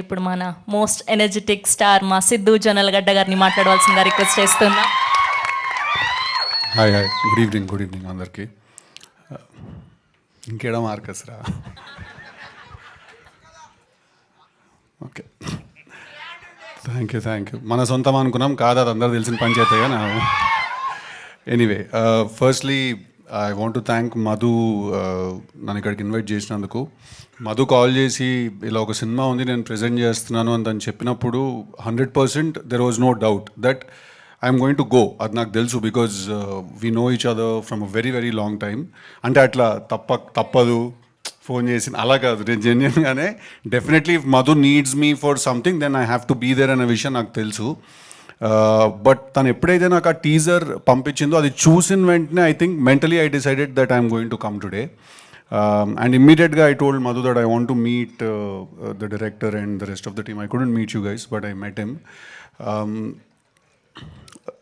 ఇప్పుడు మన most energetic star మా సిద్ధు జొన్నలగడ్డ గారిని మాట్లాడవలసిందిగా రిక్వెస్ట్ చేస్తున్నా. Hi hi. Good evening good evening అందరికీ. ఇంకేడా మార్కస్ రా? Okay. Thank you thank you మన సొంతం అనుకున్నాం కాదు అది అందరూ తెలిసిన పంచాయతీగా నా anyway firstly uh, I want to thank Madhu నన్ను ఇక్కడికి ఇన్వైట్ చేసినందుకు. మధు కాల్ చేసి ఇలా ఒక సినిమా ఉంది నేను ప్రజెంట్ చేస్తున్నాను అని తను చెప్పినప్పుడు hundred percent there was no doubt that I'm going to go అది నాకు తెలుసు because we know each other from a very very long time అంటే అట్లా తప్ప తప్పదు. ఫోన్ చేసి అలా కాదు. నేను జెన్యున్గానే definitely Madhu needs me for something then I have to be there అనే విషయం నాకు తెలుసు. బట్ తను ఎప్పుడైతే నాకు ఆ టీజర్ పంపించిందో అది చూసిన వెంటనే I think mentally I decided that I'm going to come today and ఇమ్మీడియట్గా I told Madhu that I want to meet the director and the rest of the team I couldn't meet you guys but I met him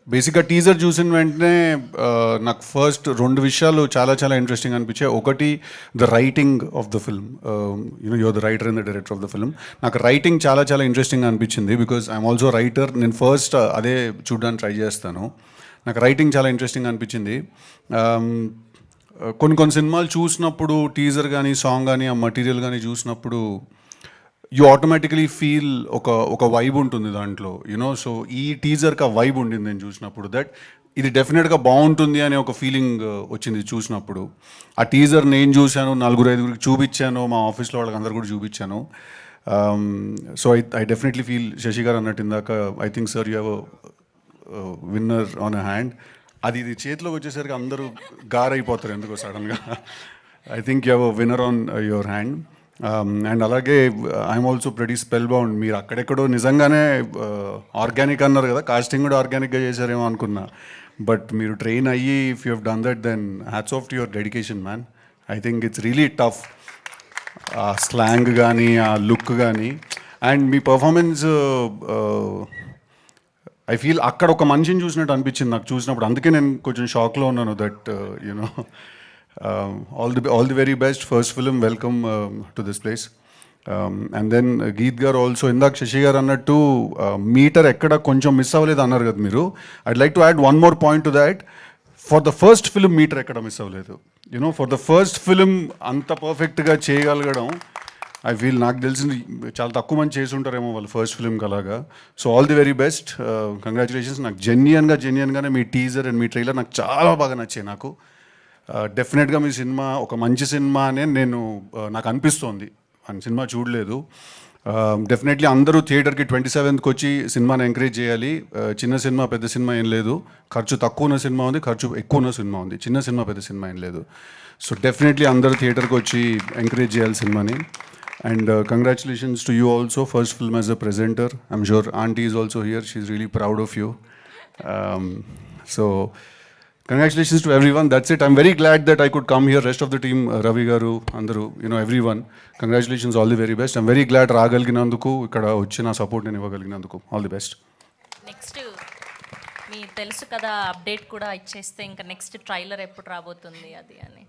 బేసిక్గా teaser చూసిన వెంటనే నాకు first రెండు విషయాలు చాలా చాలా interesting అనిపించాయి. ఒకటి the writing of the film you know your the writer and the director of the film నాకు రైటింగ్ చాలా చాలా ఇంట్రెస్టింగ్ అనిపించింది బికాజ్ ఐఎమ్ ఆల్సో రైటర్ నేను ఫస్ట్ అదే చూడడానికి ట్రై చేస్తాను. నాకు రైటింగ్ చాలా ఇంట్రెస్టింగ్ అనిపించింది. కొన్ని కొన్ని సినిమాలు చూసినప్పుడు టీజర్ కానీ సాంగ్ కానీ ఆ మటీరియల్ కానీ చూసినప్పుడు యూ ఆటోమేటికలీ ఫీల్ ఒక ఒక వైబ్ ఉంటుంది దాంట్లో యునో సో ఈ టీజర్కి ఆ వైబ్ ఉండింది నేను చూసినప్పుడు దట్ ఇది డెఫినెట్గా బాగుంటుంది అనే ఒక ఫీలింగ్ uh, వచ్చింది చూసినప్పుడు. ఆ టీజర్ నేను చూశాను? నలుగురు ఐదుగురికి చూపించాను మా ఆఫీస్లో వాళ్ళకి అందరు కూడా చూపించాను. So I I definitely feel Shashi garu అన్నట్టు ఇందాక I think sir you have winner on a hand అది ఇది చేతిలోకి వచ్చేసరికి అందరూ గారైపోతారు ఎందుకో సడన్గా I think you have winner on your hand Um, and అలాగే I'm also pretty spellbound మీరు అక్కడెక్కడో నిజంగానే uh, ఆర్గానిక్ అన్నారు కదా కాస్టింగ్ కూడా ఆర్గానిక్గా చేశారేమో అనుకున్నా. బట్ మీరు ట్రైన్ అయ్యి if you have done that then hats off to your dedication man I think it's really tough ఆ స్లాంగ్ కానీ ఆ లుక్ కానీ అండ్ మీ పర్ఫార్మెన్స్ ఐ ఫీల్ అక్కడ ఒక మనిషిని చూసినట్టు అనిపించింది నాకు. చూసినప్పుడు అందుకే నేను కొంచెం షాక్లో ఉన్నాను that you know uh, all the all the very best first film welcome to this place and then Geeth garu also ఇందాక శశి గారు అన్నట్టు uh, మీటర్ ఎక్కడ కొంచెం మిస్ అవ్వలేదు అన్నారు కదా మీరు. I'd like to add one more point to that for the first film meter ఎక్కడ miss అవ్వలేదు. You know for the first film అంత పర్ఫెక్ట్గా చేయగలగడం ఐ ఫీల్ నాకు తెలిసింది చాలా తక్కువ మంది చేసి ఉంటారేమో వాళ్ళు ఫస్ట్ ఫిల్మ్కి అలాగా. So all the very best congratulations నాకు జెన్యున్గా జెన్యున్గానే మీ టీజర్ అండ్ మీ ట్రైలర్ నాకు చాలా బాగా నచ్చాయి నాకు. డెఫినెట్గా మీ సినిమా ఒక మంచి సినిమా అనే నేను నాకు అనిపిస్తోంది. అని సినిమా చూడలేదు. డెఫినెట్లీ అందరూ థియేటర్కి ట్వంటీ సెవెంత్కి వచ్చి సినిమాని ఎంకరేజ్ చేయాలి. చిన్న సినిమా పెద్ద సినిమా ఏం లేదు. ఖర్చు తక్కువ ఉన్న సినిమా ఉంది ఖర్చు ఎక్కువ ఉన్న సినిమా ఉంది. చిన్న సినిమా పెద్ద సినిమా ఏం లేదు. సో డెఫినెట్లీ అందరూ థియేటర్కి వచ్చి ఎంకరేజ్ చేయాలి సినిమాని. And congratulations to you also first film as a presenter I'm sure aunty is also here she really proud of you so congratulations to everyone that's it I'm very glad that I could come here rest of the team Ravi garu అందరూ you know everyone congratulations all the very best I'm very glad రాగలిగినందుకు ఇక్కడ వచ్చి నా support నేను ఇవ్వగలిగినందుకు. All the best next మీ తెలుసు కదా update కూడా ఇచ్చేస్తే ఇంకా నెక్స్ట్ ట్రైలర్ ఎప్పుడు రాబోతుంది అది అని.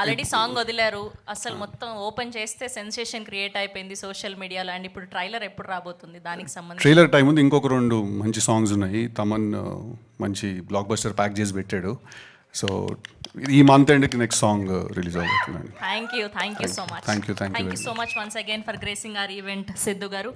ఆల్రెడీ సాంగ్ వదిలారు. అసలు మొత్తం ఓపెన్ చేస్తే సెన్సేషన్ క్రియేట్ అయిపోయింది సోషల్ మీడియాలో అండ్ ఇప్పుడు ట్రైలర్ ఎప్పుడు రాబోతుంది? దానికి సంబంధించి ట్రైలర్ టైం ఉంది. ఇంకొక రెండు మంచి సాంగ్స్ ఉన్నాయి. తమన్ మంచి బ్లాక్ బస్టర్ ప్యాక్ చేసి పెట్టాడు. సో ఈ మంత్ ఎండ్కి నెక్స్ట్ సాంగ్ రిలీజ్ అవుతుందండి thank you thank you so much thank you thank you so much once again for gracing our event Siddhu garu